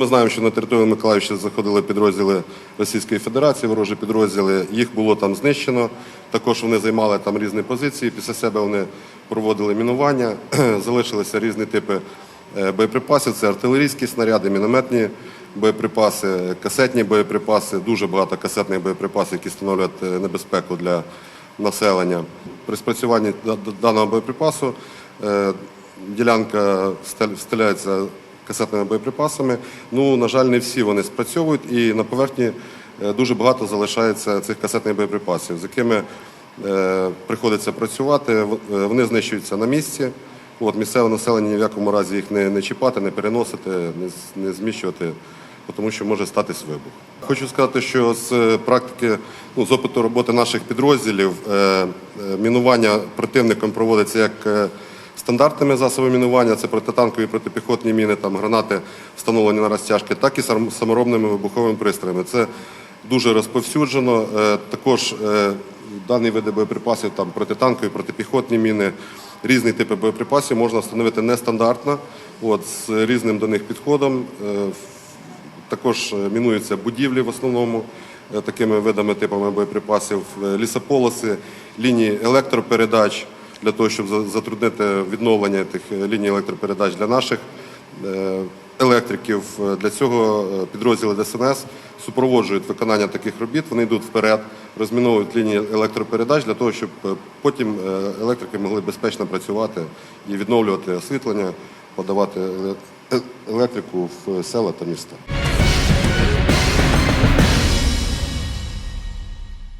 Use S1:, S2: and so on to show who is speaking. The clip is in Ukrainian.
S1: Ми знаємо, що на територію Миколаївщини заходили підрозділи Російської Федерації, ворожі підрозділи. Їх було там знищено. Також вони займали там різні позиції. Після себе вони проводили мінування. Залишилися різні типи е, боєприпасів. Це артилерійські снаряди, мінометні боєприпаси, касетні боєприпаси, дуже багато касетних боєприпасів, які становлять е, небезпеку для населення. При спрацюванні да- да- даного боєприпасу е, ділянка встеляється касетними боєприпасами. Ну, на жаль, не всі вони спрацьовують, і на поверхні е, дуже багато залишається цих касетних боєприпасів, з якими е, приходиться працювати. Е, Вони знищуються на місці. От, місцеве населення ні в якому разі їх не, не чіпати, не переносити, не, не зміщувати, тому що може статись вибух. Хочу сказати, що з практики, ну, з опиту роботи наших підрозділів, е, мінування противником проводиться як стандартними засобами мінування, це протитанкові протипіхотні міни, там гранати встановлені на розтяжки, так і сам- саморобними вибуховими пристроями. Це дуже розповсюджено. Е, Також е, дані види боєприпасів, там протитанкові, протипіхотні міни, різні типи боєприпасів можна встановити нестандартно, от, з різним до них підходом. Е, також мінуються будівлі в основному такими видами типами боєприпасів, лісополоси, лінії електропередач для того, щоб затруднити відновлення тих е, ліній електропередач для наших е, електриків. Для цього е, підрозділи ДСНС супроводжують виконання таких робіт. Вони йдуть вперед, розміновують лінії електропередач для того, щоб потім електрики могли безпечно працювати і відновлювати освітлення, подавати електрику в села та міста.